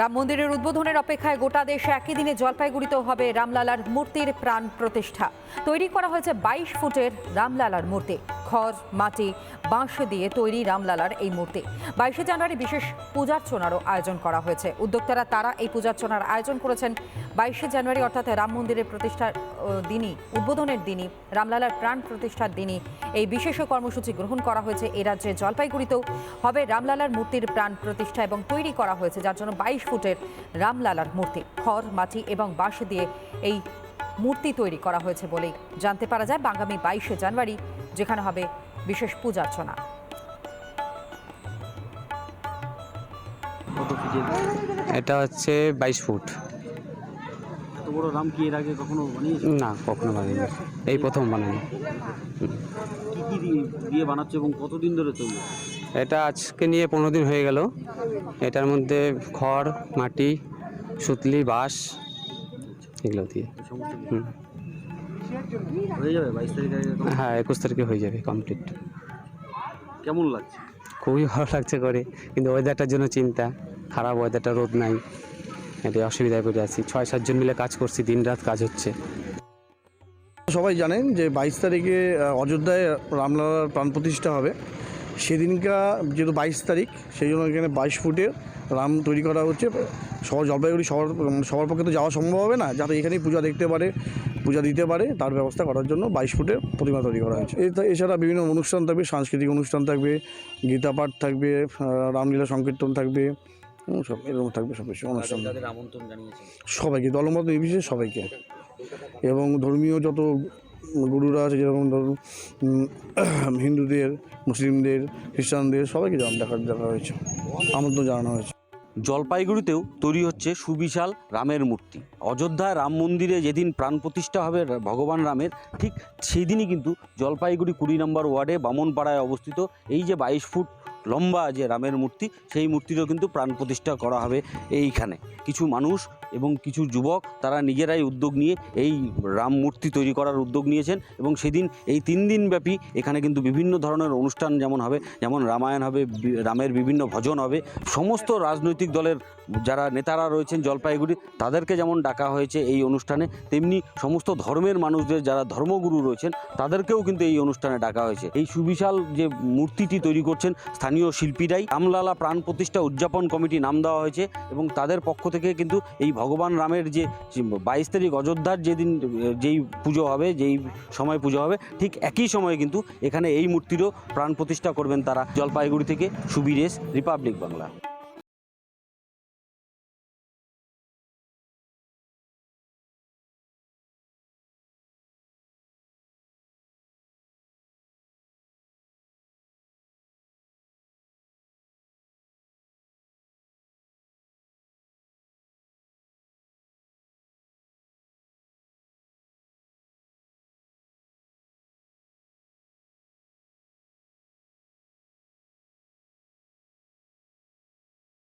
রাম মন্দিরের উদ্বোধনের অপেক্ষায় গোটা দেশে একই দিনে জলপাইগুড়িতেও হবে রামলালার মূর্তির প্রাণ প্রতিষ্ঠা। তৈরি করা হয়েছে বাইশ ফুটের রামলালার মূর্তি। খড়, মাটি, বাঁশ দিয়ে তৈরি রামলালার এই মূর্তি। বাইশে জানুয়ারি বিশেষ পূজার্চনারও আয়োজন করা হয়েছে। উদ্যোক্তারা তারা এই পূজার্চনার আয়োজন করেছেন বাইশে জানুয়ারি, অর্থাৎ রাম মন্দিরের প্রতিষ্ঠার দিনই, উদ্বোধনের দিনই, রামলালার প্রাণ প্রতিষ্ঠার দিনই এই বিশেষ কর্মসূচি গ্রহণ করা হয়েছে। এ রাজ্যে জলপাইগুড়িতেও হবে রামলালার মূর্তির প্রাণ প্রতিষ্ঠা এবং তৈরি করা হয়েছে, যার জন্য বাইশ ফুটের রামলালার মূর্তি। খড়, মাটি এবং বাঁশ দিয়ে এই মূর্তি তৈরি করা হয়েছে বলেই জানতে পারা যায় আগামী বাইশে জানুয়ারি যেখানে হবে বিশেষ পূজার্চনা এটা হচ্ছে বাইশ ফুট। এত বড় রাম কি এর আগে কখনো বানিয়েছে? না কখনো বানাইনি এই প্রথম বানানো কি কি দিয়ে- বানাচ্ছে এবং কতদিন ধরে তৈরি এটা আজকে নিয়ে পনেরো দিন হয়ে গেল। এটার মধ্যে খড় মাটি সুতলি বাঁশ এগুলো দিয়ে। হয়ে যাবে বাইশ তারিখ হ্যাঁ একুশ তারিখে হয়ে যাবে কমপ্লিট কেমন লাগছে? খুবই ভালো লাগছে করে। কিন্তু ওয়েদারটার জন্য চিন্তা। খারাপ ওয়েদারটা রোদ নাই। এটা অসুবিধায় পড়ে আছি। ছয় সাতজন মিলে কাজ করছি দিন রাত কাজ হচ্ছে। সবাই জানেন যে বাইশ তারিখে অযোধ্যায় রামলালার প্রাণ প্রতিষ্ঠা হবে। সেদিনকা যেহেতু বাইশ তারিখ সেই জন্য এখানে বাইশ ফুটের রাম তৈরি করা হচ্ছে। সবার জলপাইগুড়ি সবার সবার পক্ষে তো যাওয়া সম্ভব হবে না যাতে এখানেই পূজা দেখতে পারে পূজা দিতে পারে তার ব্যবস্থা করার জন্য বাইশ ফুটের প্রতিমা তৈরি করা হয়েছে। এছাড়া বিভিন্ন অনুষ্ঠান থাকবে সাংস্কৃতিক অনুষ্ঠান থাকবে গীতা পাঠ থাকবে রামলীলা সংকীর্তন থাকবে সব এরকম থাকবে সব কিছু অনুষ্ঠান। সবাইকে দলমত নির্বিশেষে সবাইকে। এবং ধর্মীয় যত গুরুরা আছে যেরকম ধরুন হিন্দুদের, মুসলিমদের, খ্রিস্টানদের, সবাইকে জানানো দেখা দেখা হয়েছে। আমন্ত্রণ জানানো হয়েছে। জলপাইগুড়িতেও তৈরি হচ্ছে সুবিশাল রামের মূর্তি। অযোধ্যায় রাম মন্দিরে যেদিন প্রাণ প্রতিষ্ঠা হবে ভগবান রামের, ঠিক সেই দিনই কিন্তু জলপাইগুড়ি কুড়ি নম্বর ওয়ার্ডে বামনপাড়ায় অবস্থিত এই যে বাইশ ফুট লম্বা যে রামের মূর্তি, সেই মূর্তিরও কিন্তু প্রাণ প্রতিষ্ঠা করা হবে এইখানে। কিছু মানুষ এবং কিছু যুবক তারা নিজেরাই উদ্যোগ নিয়ে এই রাম মূর্তি তৈরি করার উদ্যোগ নিয়েছেন এবং সেদিন এই তিন দিন ব্যাপী এখানে কিন্তু বিভিন্ন ধরনের অনুষ্ঠান যেমন হবে, যেমন রামায়ণ হবে রামের বিভিন্ন ভজন হবে। সমস্ত রাজনৈতিক দলের যারা নেতারা রয়েছেন জলপাইগুড়ি তাদেরকে যেমন ডাকা হয়েছে এই অনুষ্ঠানে, তেমনি সমস্ত ধর্মের মানুষদের যারা ধর্মগুরু রয়েছেন, তাদেরকেও কিন্তু এই অনুষ্ঠানে ডাকা হয়েছে। এই সুবিশাল যে মূর্তিটি তৈরি করছেন স্থানীয় শিল্পীরাই, রামলালা প্রাণ প্রতিষ্ঠা উদযাপন কমিটি নাম দেওয়া হয়েছে এবং তাদের পক্ষ থেকে কিন্তু এই ভগবান রামের যে বাইশ তারিখ অযোধ্যার যেদিন, যেই পুজো হবে, যেই সময় পুজো হবে, ঠিক একই সময়ে কিন্তু এখানে এই মূর্তিরও প্রাণ প্রতিষ্ঠা করবেন তারা জলপাইগুড়ি থেকে সুবিরেশ, রিপাবলিক বাংলা।